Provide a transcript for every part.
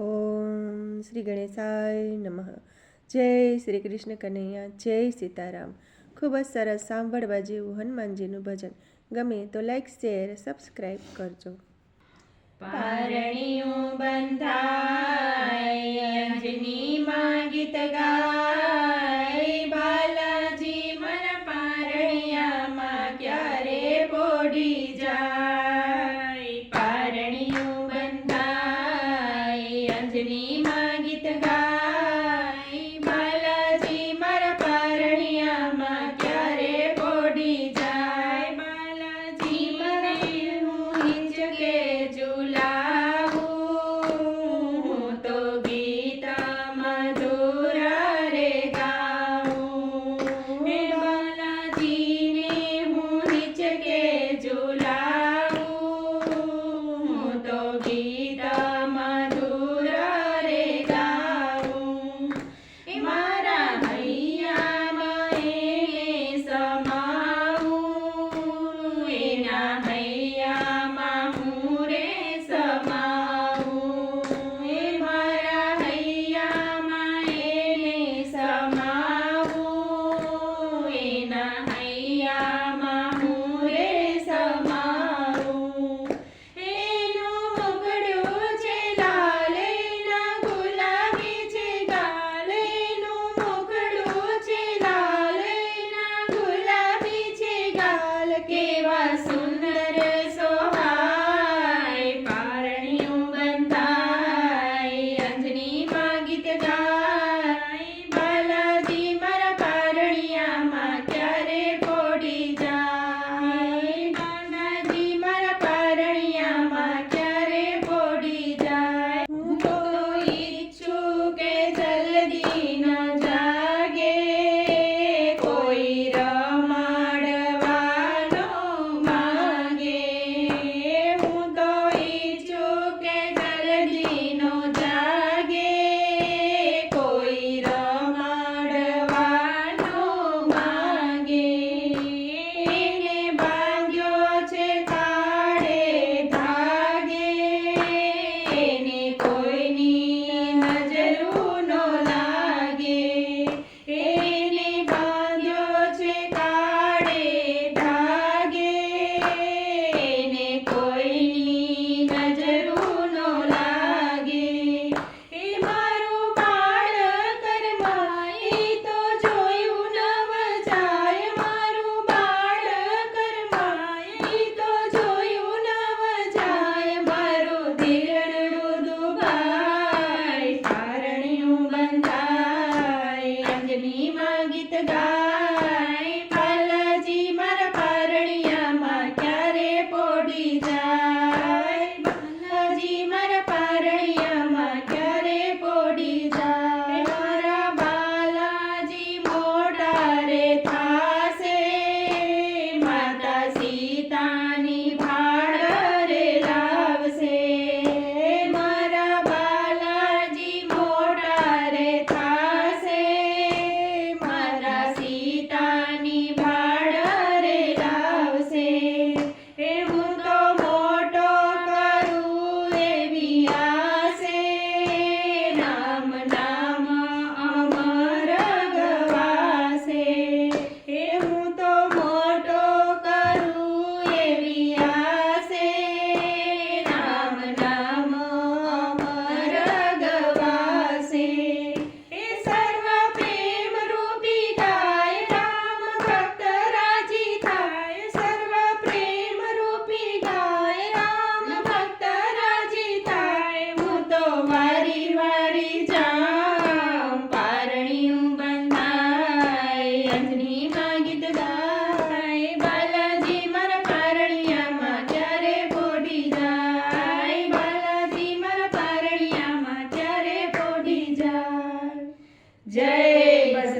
ઓમ શ્રી ગણેશાય નમઃ. જય શ્રી કૃષ્ણ કનૈયા, જય સીતારામ. ખૂબ જ સરસ સાંભળવા જેવું હનુમાનજીનું ભજન. ગમે તો લાઈક શેર સબસ્ક્રાઈબ કરજો. પારણીઓ બંધાય, અંજની માં ગીત ગા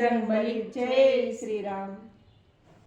बजरंग बली जय श्री राम